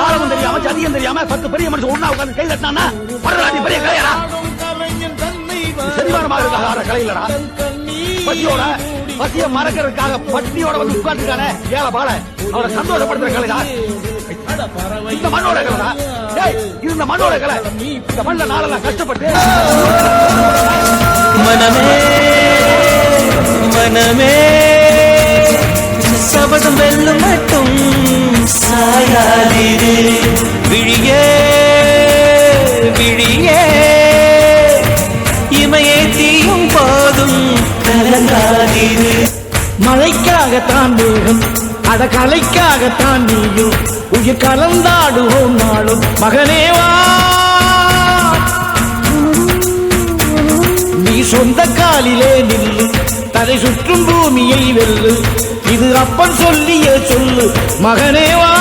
தாளமும் தெரியாம சதியம் தெரியாம பத்து பெரிய மனுஷன் ஒன்னா உட்காந்து கை தட்டினா பரதநாட்டியம் பெரிய கலையரா செரிமானமாக இருக்காக ஆற கலை பசியோட பசிய மறக்கிறதுக்காக பட்டினியோட வந்து உட்கார்ந்துருக்கானே ஏழை பால. அவரை சந்தோஷப்படுத்துற கலைதா இந்த மண்ணோட கலைதா டேய் இது இந்த மண்ணோட கலை. இந்த மண்ணில நாளெல்லாம் கஷ்டப்பட்டு. மனமே மனமே. சபதம் வெல்லும் மட்டும் விழியே விழியே. இமையே தீயும் போதும். கலங்காதிரு. மழைக்காகத்தான் மேகம் அட கலைக்காகத்தான் நீயும். உயிர் கலந்தாடுவோம் நாளும். மகனே வா. நீ சொந்த காலிலே நில்லு. தலை சுற்றும் பூமியை வெல்லு. இது அப்பன் சொல்லிய சொல்லு. மகனே வா.